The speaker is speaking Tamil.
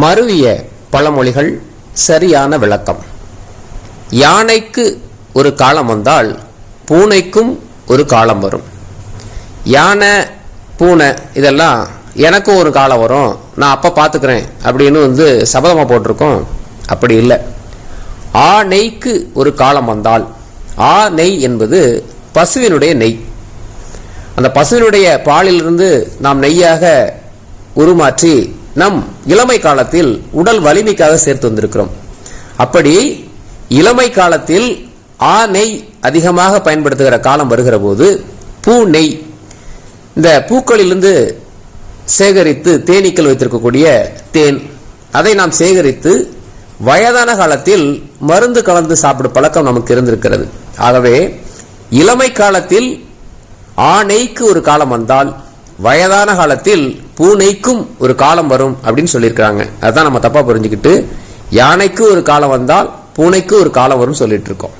மருவிய பழமொழிகள் சரியான விளக்கம். யானைக்கு ஒரு காலம் வந்தால் பூனைக்கும் ஒரு காலம் வரும். யானை பூனை இதெல்லாம் எனக்கும் ஒரு காலம் வரும். நான் அப்போ பார்த்துக்கிறேன் அப்படின்னு வந்து சபதமாக போட்டிருக்கோம். அப்படி இல்லை. ஆ நெய்க்கு ஒரு காலம் வந்தால் ஆ நெய் என்பது பசுவினுடைய நெய். அந்த பசுவினுடைய பாலிலிருந்து நாம் நெய்யாக உருமாற்றி நம் இளமை காலத்தில் உடல் வலிமைக்காக சேர்த்து வந்திருக்கிறோம். அப்படி இளமை காலத்தில் ஆ நெய் அதிகமாக பயன்படுத்துகிற காலம் வருகிற போது பூ நெய் இந்த பூக்களிலிருந்து சேகரித்து தேனீக்கள் வைத்திருக்கக்கூடிய தேன் அதை நாம் சேகரித்து வயதான காலத்தில் மருந்து கலந்து சாப்பிடும் பழக்கம் நமக்கு இருந்திருக்கிறது. ஆகவே இளமை காலத்தில் ஆணைக்கு ஒரு காலம் வந்தால் வயதான காலத்தில் பூனைக்கும் ஒரு காலம் வரும் அப்படின்னு சொல்லியிருக்கிறாங்க. அதுதான் நம்ம தப்பாக புரிஞ்சுக்கிட்டு யானைக்கு ஒரு காலம் வந்தால் பூனைக்கு ஒரு காலம் வரும் சொல்லிட்டு இருக்கோம்.